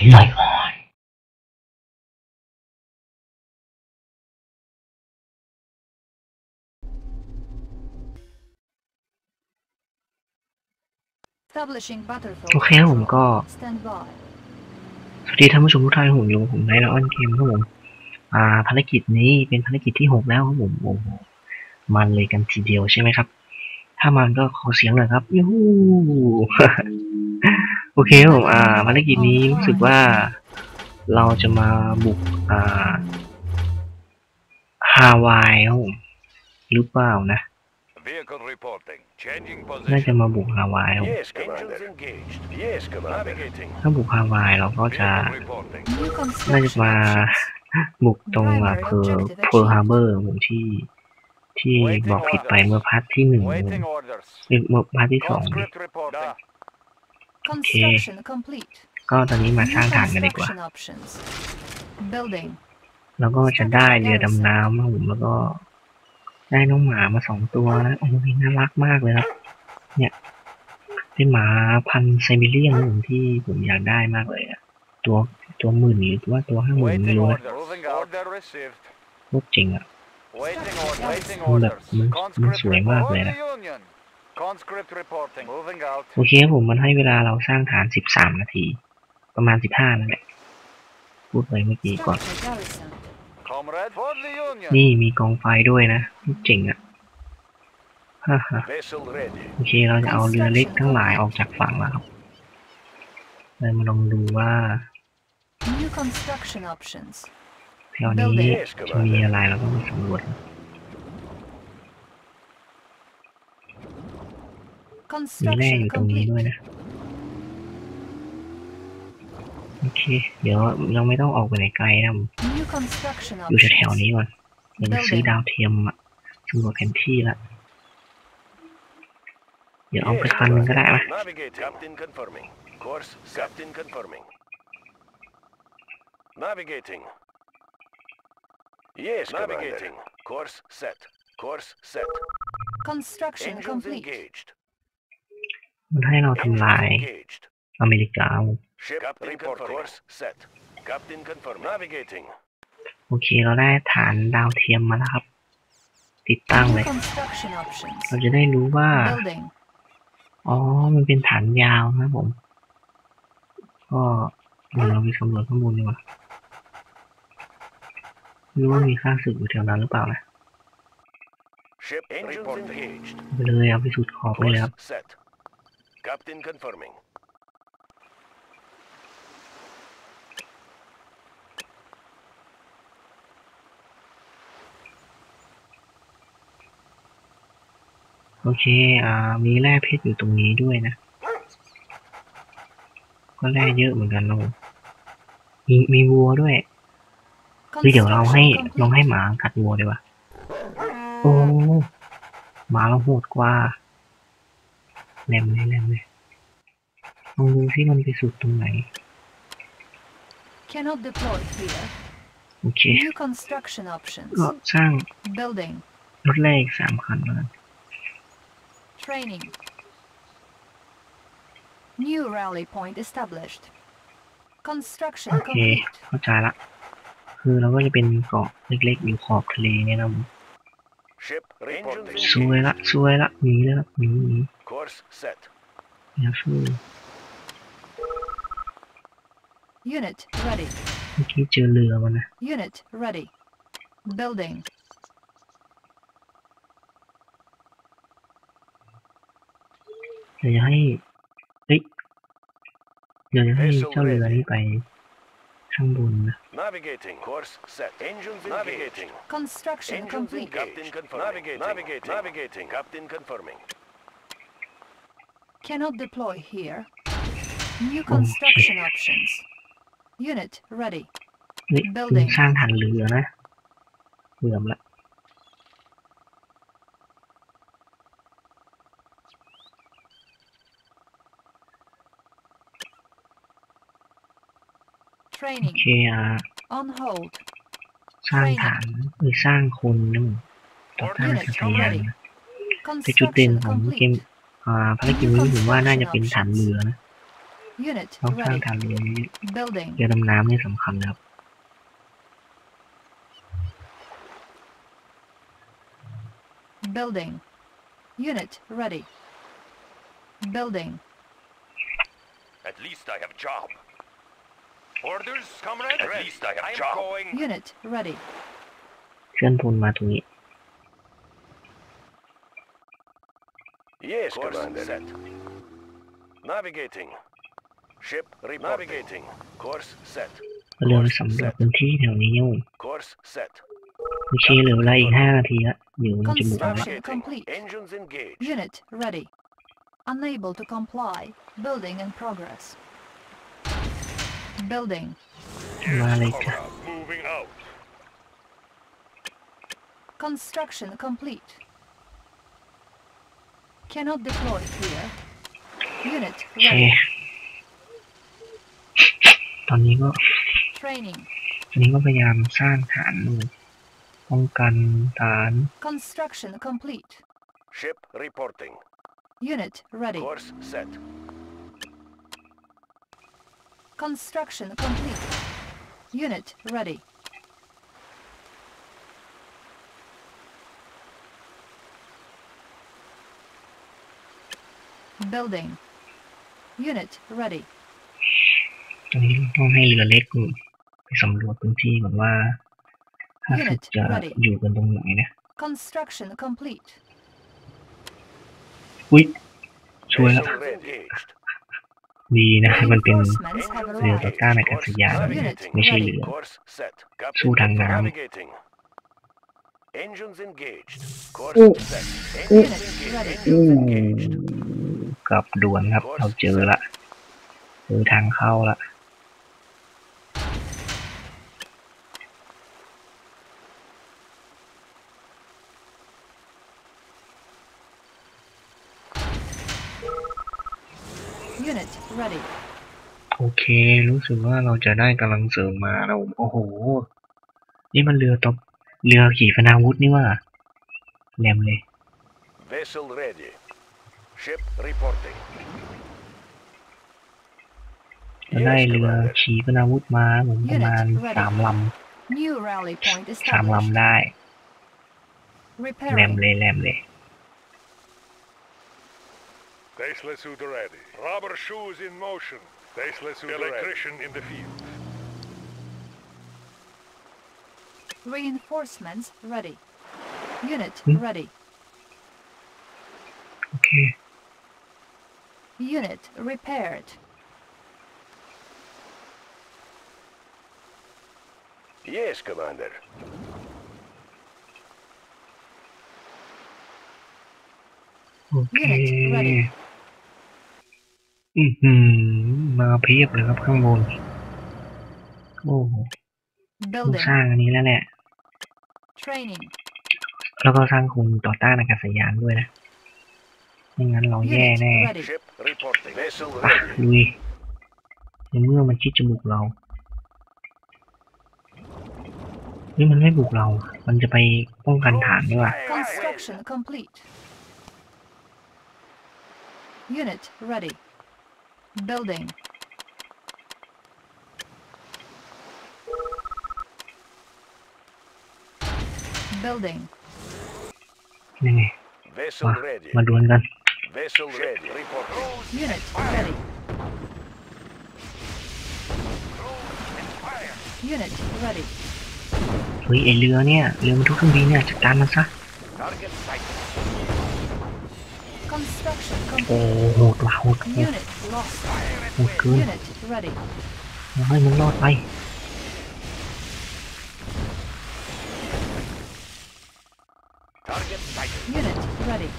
ลอยลอย Establishing โอเคครับผมก็ Stand by. สวัสดีท่านผู้ชมทุกท่านครับผมอยู่กับผมในละออนเกมครับผม อ่า ภารกิจนี้เป็นภารกิจที่หกแล้วครับผมโอ้โหมันเลยกันทีเดียวใช่ไหมครับ ถ้ามันก็ขอเสียงหน่อยครับยูฮูโอเคครับผมอ่าภารกิจนี้รู้สึกว่าเราจะมาบุกอ่าฮาวายครับผมหรือเปล่านะ Vehicle reporting. Changing น่าจะ position. มาบุกฮาวายครับผม Yes, Commander. Engines engaged. Yes, Commander. Navigating. ถ้าบุกฮาวายเราก็จะ Vehicle reporting. New น่าจะ construction มา options. บุกตรงอะเพอเพอฮาร์เบอร์ผมที่ที่บอกผิดไปเมื่อพาร์ทที่หนึ่ง Waiting orders. เอ้ยเมื่อพาร์ทที่สอง ดิ Conscript reporting. Construction complete. ก็ตอนนี้มา New สร้างฐานกันดีกว่า construction options. Building. แล้วก็จะได้เรือดำน้ำมาผมแล้วก็ ได้น้องหมามาสองตัวนะโอ้ยน่ารักมากเลยครับ เนี่ยเป็นหมาพันธุ์ไซบีเรียนนะผมที่ผมอยากได้มากเลยอะตัวตัวหมื่นหรือว่าตัวห้าหมื่นไม่ Waiting รู้นะ orders. Moving out. Order received. พวกจริงอะ Waiting orders. Waiting มันแบบ orders. มันมัน Conscript สวยมากเลย reporting. นะ For the Union. Conscript reporting. Moving out. โอเคครับผมมันให้เวลาเราสร้างฐานสิบสามนาที ประมาณสิบห้านั่นแหละ พูดไปเมื่อกี้ก่อน Structure garrison. Comrade. For the Union. นี่มีกองไฟด้วยนะเจ๋งอะฮ่าฮ่า Vessel ready. โอเคเราจะเอาเรือเล็กทั้งหลายออกจากฝั่งแล้วครับเรามาลองดูว่า New construction options. แถวนี้จะมีอะไรเราต้องไปสำรวจ มีแร่อ Construction ยู่ตรงนี้ complete. ด้วยนะ โอเค เดี๋ยวยังไม่ต้องออกไปไหนไกลนะ New construction อยู่แถว options. ๆนี้ก่อนเดี๋ยวจะซื้อดาวเทียมอะสำรวจแผนที่ละ เดี๋ยวเอาไปคันหนึงก็ได้นะ Navigating. Captain confirming. Course. Captain confirming. Navigating. Yes, Navigating. Course set. Course set. Construction Engines complete. engaged. มันให้เราทำลาย Engines engaged. อเมริกา Ship Captain confirming. Course set. Captain confirming. Navigating. โอเค เราได้ฐานดาวเทียมมาแล้วครับ ติดตั้ง New เลย construction options. เราจะได้รู้ว่า Building. อ๋อ มันเป็นฐานยาวนะครับผม ก็เดี๋ยวเราไปสำรวจข้างบนดีกว่าไม่รู้ว่ามีค่าศึกอยู่แถวนั้นหรือเปล่านะ Ship Engines engaged. ไปเลยเอาไปสุดขอบเลยเลยครับ Course set. Captain confirming. โอเค อ่า มีแร่เพชรอยู่ตรงนี้ด้วยนะ ก็แร่เยอะเหมือนกันนะผมมีมีวัวด้วยหรือเดี๋ยวเราให้ Construction ลองให้ complete. หมากัดวัวดีกว่า โอ้ หมาเราโหดกว่า แหลมเลยแหลมเลยลองดูซิมันไปสุดตรงไหน Cannot deploy here. โอเค New construction options. ก็สร้าง Building. รถแรกสามคันแล้วกัน Training. New rally point established. Construction โอเค complete. เข้าใจละ คือเราก็จะเป็นเกาะเล็กๆ อยู่ขอบทะเลเนี่ยนะผม Ship reporting. ซวยละซวยละหนีเลยละหนีหนี Course set. อย่าสู้ Unit ready. เมื่อกี้เจอเรือมันนะ Unit ready. Building. เดี๋ยวจะให้เฮ้ยเดี๋ยวจะให้เจ้าเรือนี้ไปข้างบนนะ Navigating. Course set. Engines navigating. Construction Engines complete. engaged. Captain confirming. Navigating. Navigating. Navigating. Captain confirming. Cannot deploy here. New construction options. Unit ready. เฮ้ย Building สร้างฐานเรือนะเรือมละโอ Training เคอะ on hold. สร้างฐานหรือสร้างคนนะผมต่อต้านจักรยานนะแต่จุดเด่น Construction ของเกม complete. อ่า ภารกิจนี้ผมว่าน่าจะเป็นฐานเรือนะ Unit ต้องสร้าง ready. ฐานเรือนี้ Building. เรือดำน้ำนี่สำคัญนะครับ Building. Unit ready. Building. At least I have job. Orders, comrade? At least I have I'm job. going. Unit ready. เคลื่อนพลมาตรงนี้ Yes, commander. Set. Navigating. Ship reporting. Navigating. Course set. เรือไปสำรวจพื้นที่แถวนี้อยู่ Course set. โอเคเหลือเวลาอีกห้านาทีละเดี๋ยวมันจะหมดแล้ว Construction Navigating. complete. Engines engaged. Unit ready. Unable to comply. Building in progress. Building. มาเลยจ้ะ Moving out. Construction complete. Cannot deploy here. Unit โอเค ready. ตอนนี้ก็ Training. ตอนนี้ก็พยายามสร้างฐานอยู่ป้องกันฐาน Construction complete. Ship reporting. Unit ready. Course set. Construction complete. Unit ready. Building. Unit ready. ตอนนี้ต้องให้เรือเล็กไปสำรวจพื้นที่ก่อนว่าถ้าสุดจะอยู่กันตรงไหนนะ Construction complete. อุ้ยช่วยแล้ว Vessel engaged. ดีนะมันเป็น Reinforcements have เรือ arrived. ต่อต้านอากาศยาน Navigating. ไม่ใช่เรือ Course set. สู้ทางน้ำ Navigating. Engines engaged. Course Ooh. set. Ooh. Engines engaged. อู้ Engines engaged. กลับด่วนครับ เราเจอละเจอทางเข้าละ Unit ready. โอเค รู้สึกว่าเราจะได้กำลังเสริมมาแล้วโอ้โห นี่มันเรือตบเรือขี่ปนาวุธนี่ว่าแหลมเลย Vessel ready. Ship reporting. เราได้เรือขี่ปนาวุธมาผมประมาณสามล New rally point ำสาม established. ลำได้แหลม Repairing. เลยแหลมเลย Tesla suit ready. Rubber shoes in motion. Tesla suit Electrician in the field. Reinforcements ready. Unit Hmm? ready. โอเค Unit repaired. Yes, Commander. โอเค Unit ready. อือหือมาเพียบเลยครับข้างบน โอ้โหต้อง Building. สร้างอันนี้แล้วแหละ Training. แล้วก็สร้างคุมต่อต้านอากาศยานด้วยนะ ไม่งั้นเราแย่ Unit แน่ ready. Ship reporting. Vessel ไป ready. ลุยในเมื่อมันคิดจะบุกเรานี่มันไม่บุกเรา มันจะไปป้องกันฐานด้วย Construction complete. Unit ready. Building. Building. ยังไง Vessel มา ready. มาดวลกัน Vessel ready. Reporting. Unit ready. Unit ready. เฮ้ยไอเรือเนี่ย เรือบรรทุกเครื่องบินเนี่ยจัดการมันซะ Target sighted. Construction โอ้ complete. โหดว่ะโหดโหด Unit lost. โหดเกิน Unit ready. ให้มันรอดไป Target sighted. Unit ready.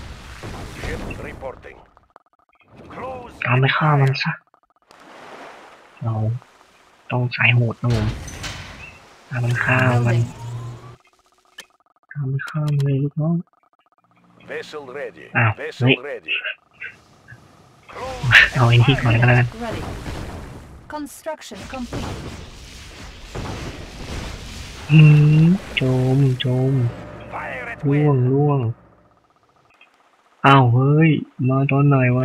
Ship reporting. Close. ตามไปฆ่ามันซะ เราต้องสายโหดนะผมตามมันฆ่ามัน Building. ตามไปฆ่ามันเลยลูกน้อง Vessel ready. Ah, Vessel wait. ready. เอาไอ้นี่ก่อนก็แล้วกัน Unit ready. Construction complete. อืมโจมโจม Fire at ล่วง will. ล่วง อ้าวเฮ้ย มาตอนไหนวะ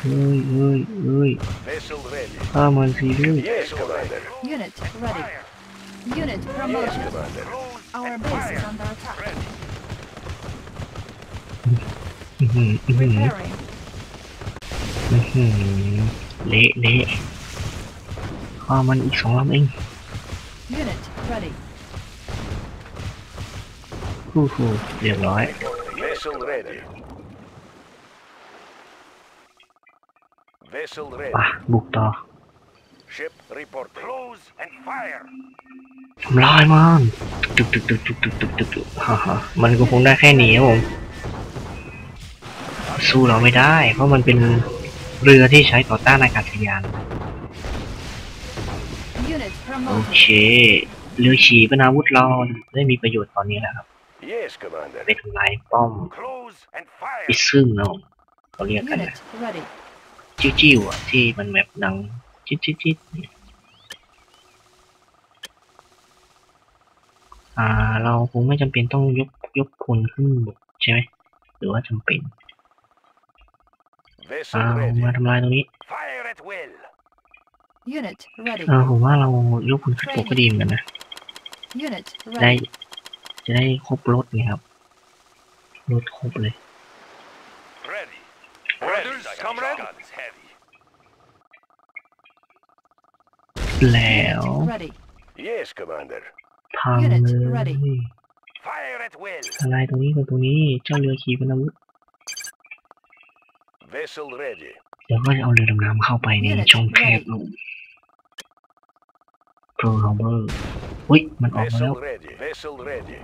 เฮ้ยเฮ้ยเฮ้ยข้ามันสิลูก Unit ready. Unit promotion. Our base is under attack. อื้อเฮ้อเละเละข้ามันอีกสองลำเอง Unit ready. ฮู้ฮู้เรียบร้อย Vessel ready. Vessel ป่ะ ready. บุกต่อ Ship reporting. Close and fire. ทำลายมันตึกตึกตึกตึกตึกตึกตึกตึกฮ่าฮ่ามันก็คงได้แค่นี้ครับผมสู้เราไม่ได้ เพราะมันเป็นเรือที่ใช้ต่อต้านอากาศยาน Unit โอ promoted. เคเรือฉีปนาวุธเราได้มีประโยชน์ตอนนี้แหละครับ Yes, Commander. ไปทำลายป้อม Close and fire. ปิดซึ่งเราเขาเรียกกัน Unit นะ ready. จิ้วๆอะที่มันแบบดังจิ๊ดจิ๊ดจิ๊ดเนี่ยอ่า เราคงไม่จำเป็นต้องยกยกพลขึ้นบกใช่ไหมหรือว่าจำเป็น Vessel อ่า ready. มาทำลายตรงนี้ Fire at will. Unit ready. อ่าผมว่าเรายกพลขึ้นบกก็ดีเหมือนกันนะ Unit ได้ ready. จะได้ครบรถไงครับรถครบเลย Ready. Orders, comrade. Guns heavy. แล้ว Unit ready. Yes, Commander. พังเล Unit ย ready. Fire at will. ทลายตรงนี้กับตรงนี้เจ้าเรือขีปนาวุธ Vessel ready. เดี๋ยวก็จะเอาเรือดำน้ำเข้าไปใน Unit ช่องแคบ ready. ลงโปรฮอเบอร์อุ้ยมันออกมาแล้ว Vessel ready. Vessel ready.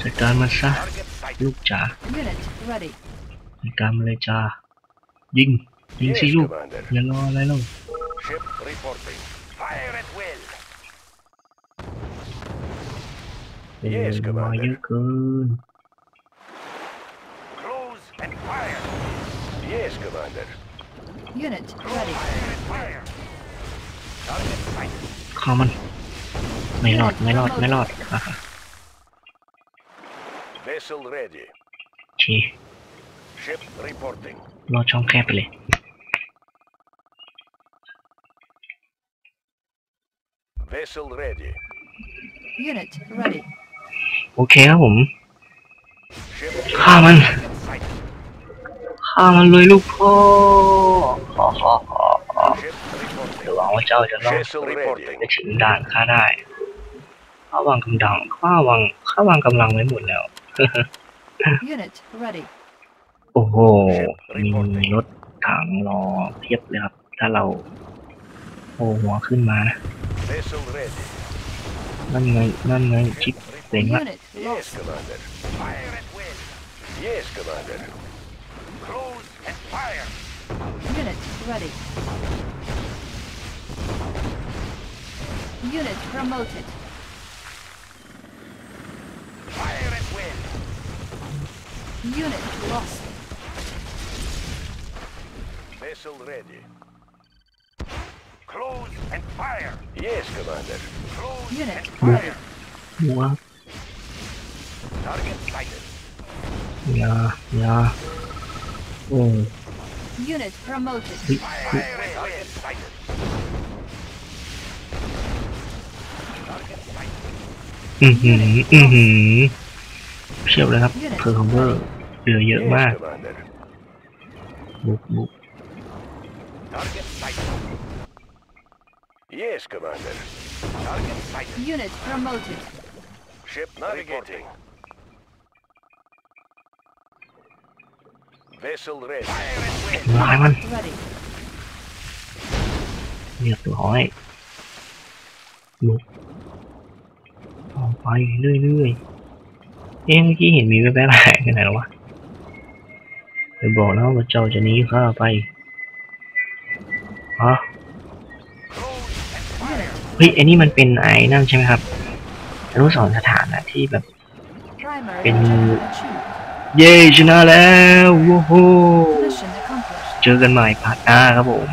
จัดการมันซะ Target sighted. ลูกจ๋า Unit ready. จัดการมันเลยจ้ายิงยิง Yes, สิลูก Commander. อย่ารออะไรแล้ว Ship reporting. Fire at will. เออ Yes, มา Commander. เยอะเกิน Close and fire. Yes, Commander. Unit ready. Fire at fire. Target sighted. เข้ามันไม่รอดไม่รอดไม่รอดอะ Vessel ready. โอเค Ship reporting. รอดช่องแคบไปเลย Vessel ready. Unit ready. โอเคครับผม Ship ฆ่ามัน Target sighted. ฆ่ามันเลยลูกพ่อฮ่าฮ่าฮ่าฮ่า ship เดี๋ยว reporting. หวังว่าเจ้าจะรอด Vessel reporting. ไปถึงด่านข้าได้ข้าวางกำลังข้าวางข้าวางกำลังไว้หมดแล้ว Unit ready. โอ้โหมีรถถังรอเพียบเลยครับ ถ้าเราโผล่หัวขึ้นมานะ Vessel ready. นั่นไงนั่นไงชิป Ship เต็ง reporting. ละ Unit promoted. Fire at will. Unit lost. Vessel ready. Close and fire. Yes, Commander. Close Unit. and fire. What? Target sighted. Yeah, yeah. Oh. Unit promoted. Fire, fire, will. sighted. อือหือ อือหือเชียบเลยครับเพอร์คอมเบอร์เหลือเยอะ Yes, มาก Commander. บุกบุก Target sighted. Yes, Commander. Target sighted. Unit promoted. Ship navigating. Vessel ready. Fire at will. ทำลายมัน Ready. เรียบร้อยบุกออก ไปเรื่อยๆ เอ๊ะเมื่อกี้เห็นมีแวบๆหายไปไหนแล้ววะไปบอกนะว่าเจ้าจะหนีข้าไปฮะเฮ้ยไอ้นี่มันเป็นไอ้นั่นใช่ไหมครับอนุสรสถานนะที่แบบ Primary Can you- objective achieved. เย้ชนะแล้วโว้โหเจอกันใหม่พาร์ทหน้าครับผม